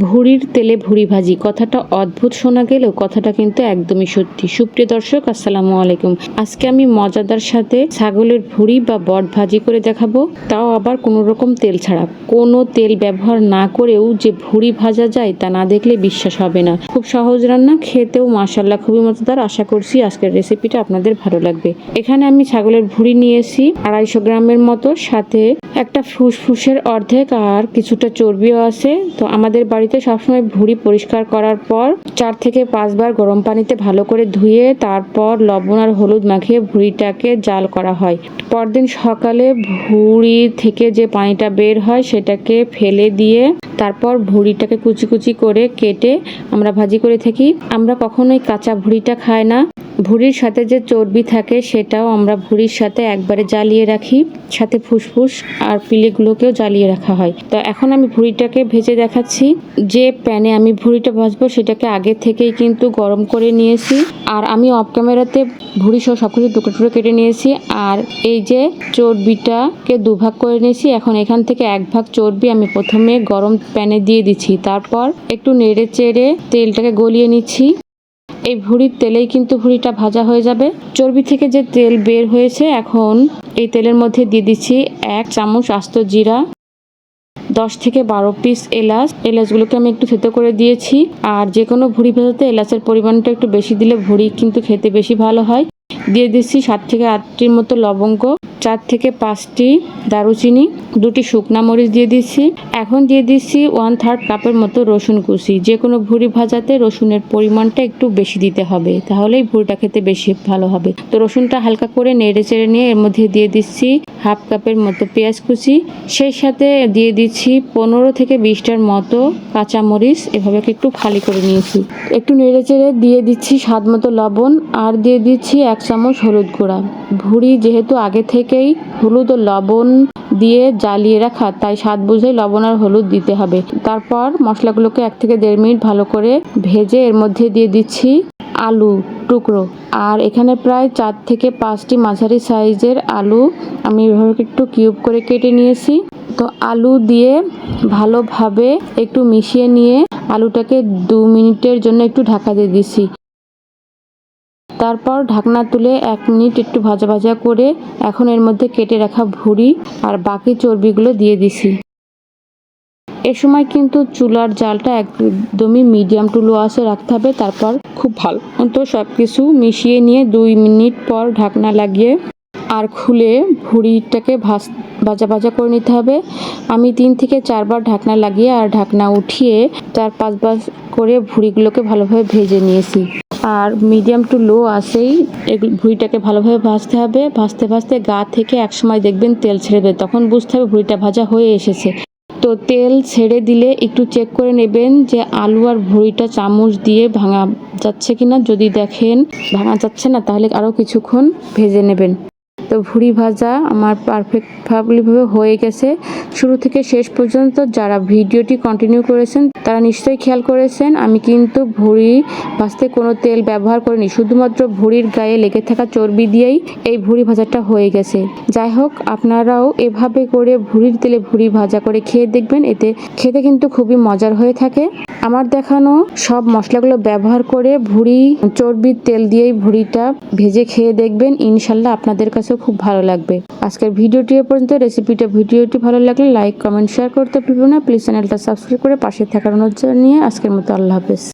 ভুড়ির তেলে ভুড়ি ভাজি। কথাটা অদ্ভুত শোনা গেলেও কথাটা কিন্তু একদমই সত্যি। সুপ্রিয় দর্শক, আসসালামু আলাইকুম। আজকে আমি মজাদার সাথে ছাগলের ভুড়ি বা বট ভাজি করে দেখাবো। তাও আবার কোনো রকম তেল ছাড়া। কোনো তেল ব্যবহার না করেও যে ভুড়ি ভাজা যায় তা না দেখলে বিশ্বাস হবে না। খুব সহজ রান্না, খেতেও মাসাল্লাহ খুবই মজাদার। আশা করছি আজকের রেসিপিটা আপনাদের ভালো লাগবে। এখানে আমি ছাগলের ভুড়ি নিয়েছি আড়াইশো গ্রামের মতো। সাথে একটা ফুসফুসের অর্ধেক আর কিছুটা চর্বিও আছে। তো আমাদের বাড়িতে সবসময় ভুঁড়ি পরিষ্কার করার পর চার থেকে পাঁচবার গরম পানিতে ভালো করে ধুয়ে তারপর লবণ আর হলুদ মাখিয়ে ভুঁড়িটাকে জাল করা হয়। পরদিন সকালে ভুঁড়ি থেকে যে পানিটা বের হয় সেটাকে ফেলে দিয়ে তারপর ভুঁড়িটাকে কুচি কুচি করে কেটে আমরা ভাজি করে থাকি। আমরা কখনোই কাঁচা ভুঁড়িটা খাই না। ভুঁড়ির সাথে যে চর্বি থাকে সেটাও আমরা ভুঁড়ির সাথে একবারে জ্বালিয়ে রাখি। সাথে ফুসফুস আর পিলেগুলোকেও জ্বালিয়ে রাখা হয়। তো এখন আমি ভুঁড়িটাকে ভেজে দেখাচ্ছি। যে প্যানে আমি ভুঁড়িটা ভাজবো সেটাকে আগে থেকেই কিন্তু গরম করে নিয়েছি। আর আমি অফ ক্যামেরাতে ভুঁড়ি সহ সব কিছু টুকরো টুকরো কেটে নিয়েছি। আর এই যে চর্বিটাকে দুভাগ করে নিয়েছি, এখন এখান থেকে এক ভাগ চর্বি আমি প্রথমে গরম প্যানে দিয়ে দিচ্ছি। তারপর একটু নেড়ে চেড়ে তেলটাকে গলিয়ে নিচ্ছি। এই ভুড়ির তেলেই কিন্তু ভুড়িটা ভাজা হয়ে যাবে। চর্বি থেকে যে তেল বের হয়েছে, এখন এই তেলের মধ্যে দিয়ে দিচ্ছি এক চামচ আস্ত জিরা, দশ থেকে বারো পিস এলাচ। এলাচগুলোকে আমি একটু থেতো করে দিয়েছি। আর যে কোনো ভুড়ি ভেজাতে এলাচের পরিমাণটা একটু বেশি দিলে ভুড়ি কিন্তু খেতে বেশি ভালো হয়। দিয়ে দিচ্ছি সাত থেকে আটটির মতো লবঙ্গ, চার থেকে পাঁচটি দারুচিনি, দুটি শুকনা মরিচ দিয়ে দিচ্ছি। এখন দিয়ে দিচ্ছি ওয়ান থার্ড কাপের মতো রসুন কুচি। যে কোনো ভুঁড়ি ভাজাতে রসুনের পরিমাণটা একটু বেশি দিতে হবে, তাহলেই ভুঁড়িটা খেতে বেশি ভালো হবে। তো রসুনটা হালকা করে নেড়ে চেড়ে নিয়ে এর মধ্যে দিয়ে দিচ্ছি হাফ কাপের মতো পেঁয়াজ কুচি। সেই সাথে দিয়ে দিচ্ছি পনেরো থেকে বিশটার মতো কাঁচা মরিচ। এভাবে একটু খালি করে নিয়েছি। একটু নেড়ে চেড়ে দিয়ে দিচ্ছি স্বাদ মতো লবণ। আর দিয়ে দিচ্ছি এক হলুদ গুঁড়া। ভুঁড়ি যেহেতু আগে থেকেই হলুদ ও লবণ দিয়ে জ্বালিয়ে রাখা, তাই স্বাদ বুঝে লবণ আর হলুদ দিতে হবে। তারপর মশলাগুলোকে এক থেকে দেড় মিনিট ভালো করে ভেজে এর মধ্যে দিয়ে দিচ্ছি আলু টুকরো। আর এখানে প্রায় চার থেকে পাঁচটি মাঝারি সাইজের আলু আমি এভাবে একটু কিউব করে কেটে নিয়েছি। তো আলু দিয়ে ভালোভাবে একটু মিশিয়ে নিয়ে আলুটাকে দু মিনিটের জন্য একটু ঢাকা দিয়ে দিছি তারপর ঢাকনা তুলে এক মিনিট একটু ভাজা ভাজা করে এখন এর মধ্যে কেটে রাখা ভুঁড়ি আর বাকি চর্বিগুলো দিয়ে দিছি। এ সময় কিন্তু চুলার জালটা একদমই মিডিয়াম টু লো আসে রাখতে হবে, তারপর খুব ভালো তো সব কিছু মিশিয়ে নিয়ে দুই মিনিট পর ঢাকনা লাগিয়ে আর খুলে ভুঁড়িটাকে ভাজ, ভাজা ভাজা করে নিতে হবে। আমি তিন থেকে চারবার ঢাকনা লাগিয়ে আর ঢাকনা উঠিয়ে চার পাঁচবার করে ভুঁড়িগুলোকে ভালোভাবে ভেজে নিয়েছি। আর মিডিয়াম টু লো আসেই ভুঁড়িটাকে ভালোভাবে ভাজতে হবে। ভাজতে ভাজতে গা থেকে একসময় দেখবেন তেল ছেড়ে দেবে। তখন বুঝতে হবে ভুঁড়িটা ভাজা হয়ে এসেছে। তো তেল ছেড়ে দিলে একটু চেক করে নেবেন যে আলু আর ভুঁড়িটা চামচ দিয়ে ভাঙা যাচ্ছে কিনা। যদি দেখেন ভাঙা যাচ্ছে না, তাহলে আরও কিছুক্ষণ ভেজে নেবেন। তো ভুঁড়ি ভাজা আমার পারফেক্টভাবে হয়ে গেছে। শুরু থেকে শেষ পর্যন্ত যারা ভিডিওটি কন্টিনিউ করেছেন, তারা নিশ্চয়ই খেয়াল করেছেন, আমি কিন্তু ভুঁড়ি ভাজতে কোনো তেল ব্যবহার করিনি। শুধুমাত্র ভুঁড়ির গায়ে লেগে থাকা চর্বি দিয়েই এই ভুঁড়ি ভাজাটা হয়ে গেছে। যাই হোক, আপনারাও এভাবে করে ভুড়ির তেলে ভুঁড়ি ভাজা করে খেয়ে দেখবেন, এতে খেতে কিন্তু খুবই মজার হয়ে থাকে। আমার দেখানো সব মশলাগুলো ব্যবহার করে ভুড়ি চর্বির তেল দিয়েই ভুড়িটা ভেজে খেয়ে দেখবেন। ইনশাল্লাহ আপনাদের কাছেও খুব ভালো লাগবে। আজকের ভিডিওটি এ পর্যন্ত। রেসিপিটা, ভিডিওটি ভালো লাগলে লাইক, কমেন্ট শেয়ার করতে ভুলবেন না। প্লিজ চ্যানেলটা সাবস্ক্রাইব করে পাশে থাকার অনুরোধ নিয়ে আজকের মতো আল্লাহ হাফেজ।